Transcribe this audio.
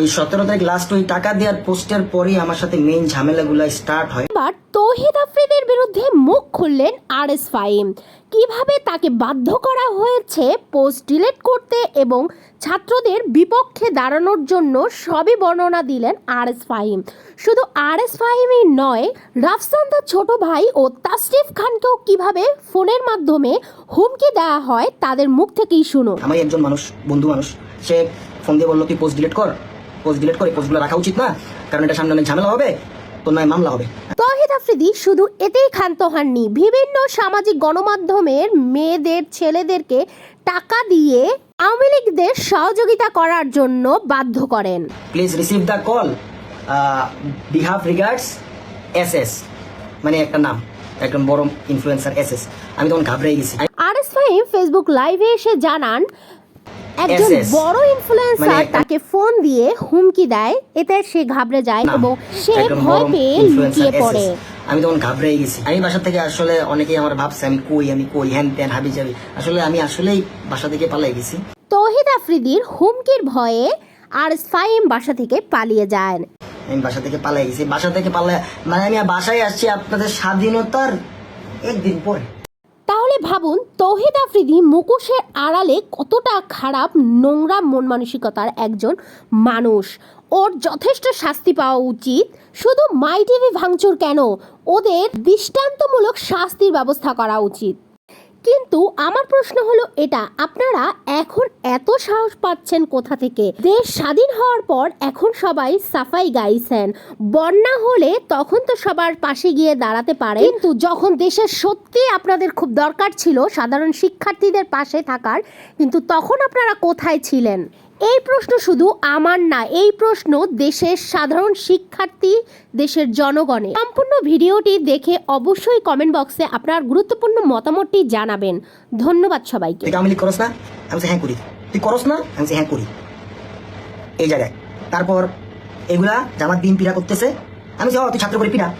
ওই সতেরো তারিখ লাস্ট ওই টাকা দেওয়ার পোস্টের পরেই আমার সাথে মেইন ঝামেলাগুলো স্টার্ট হয়। এবার তৌহিদ আফ্রিদের বিরুদ্ধে মুখ খুললেন আর এস কীভাবে তাকে বাধ্য করা হয়েছে পোস্ট ডিলিট করতে এবং ছাত্রদের বিপক্ষে দাঁড়ানোর জন্য সবই বর্ণনা দিলেন আর এস ফাহিম। শুধু আর এস ফাহিমই নয় রাফসান তার ছোট ভাই ও তাসরিফ খানকেও কীভাবে ফোনের মাধ্যমে হুমকি দেওয়া হয় তাদের মুখ থেকেই শুনো আমি একজন মানুষ বন্ধু মানুষ। সে ফোন দিয়ে বলল তুই পোস্ট ডিলিট কর? পোস্ট ডিলিট করে পোস্টগুলো রাখা উচিত না? কারণ এটা সামনে অনেক ঝামেলা হবে তোর নয় মামলা হবে। তহিদ আফ্রিদি শুধু এতেই ক্ষান্ত হননি বিভিন্ন সামাজিক গণমাধ্যমের মেয়েদের ছেলেদেরকে টাকা দিয়ে আওয়ামী লীগদের সহযোগিতা করার জন্য বাধ্য করেন। Please receive the call regards S S মানে একটা নাম একজন বড় ইনফ্লুয়েন্সার এস এস আমি তখন ঘাবড়ে গেছি। আর এস ফাহিম ফেসবুক লাইভে এসে জানান একজন বড় ইনফ্লুয়েন্সার মানে তাকে ফোন দিয়ে হুমকি দেয় এতে সে ঘাবড়ে যায় এবং সে ভয় পেয়ে লুকিয়ে পড়ে। আমি তখন ঘাবড়ে গেছি। আমি বাসা থেকে আসলে অনেকেই আমার ভাবছে আমি কই আমি কই হ্যান ত্যান হাবি যাবি আসলে আমি আসলেই বাসা থেকে পালাই গেছি। তৌহিদ আফ্রিদির হুমকির ভয়ে আর ফাহিম বাসা থেকে পালিয়ে যায় আমি বাসা থেকে পালাই গেছি। বাসা থেকে পালাই মানে আমি বাসায় আসছি আপনাদের স্বাধীনতার একদিন পরে। তাহলে ভাবুন, তৌহিদ আফ্রিদি মুখোশের আড়ালে কতটা খারাপ নোংরা মন মানসিকতার একজন মানুষ? ওর যথেষ্ট শাস্তি পাওয়া উচিত। শুধু মাই টিভি ভাঙচুর কেন? ওদের দৃষ্টান্তমূলক শাস্তির ব্যবস্থা করা উচিত। কিন্তু আমার প্রশ্ন হলো এটা, আপনারা এখন এত সাহস পাচ্ছেন কোথা থেকে? দেশ স্বাধীন হওয়ার পর এখন সবাই সাফাই গাইছেন বন্যা হলে তখন তো সবার পাশে গিয়ে দাঁড়াতে পারে। কিন্তু যখন দেশের সত্যি আপনাদের খুব দরকার ছিল, সাধারণ শিক্ষার্থীদের পাশে থাকার, কিন্তু তখন আপনারা কোথায় ছিলেন? এই প্রশ্ন শুধু আমার না এই প্রশ্ন দেশের সাধারণ শিক্ষার্থী দেশের জনগণের সম্পূর্ণ ভিডিওটি দেখে অবশ্যই কমেন্ট বক্সে আপনার গুরুত্বপূর্ণ মতামতটি জানাবেন। ধন্যবাদ সবাইকে। করস না আমি হ্যাঁ করি। তুই করস না আমি হ্যাঁ করি। এই জায়গায়। তারপর এগুলা জামাত বিন পিড়া করতেছে আমি বলছি, ও তুই ছাত্র করে পিড়া।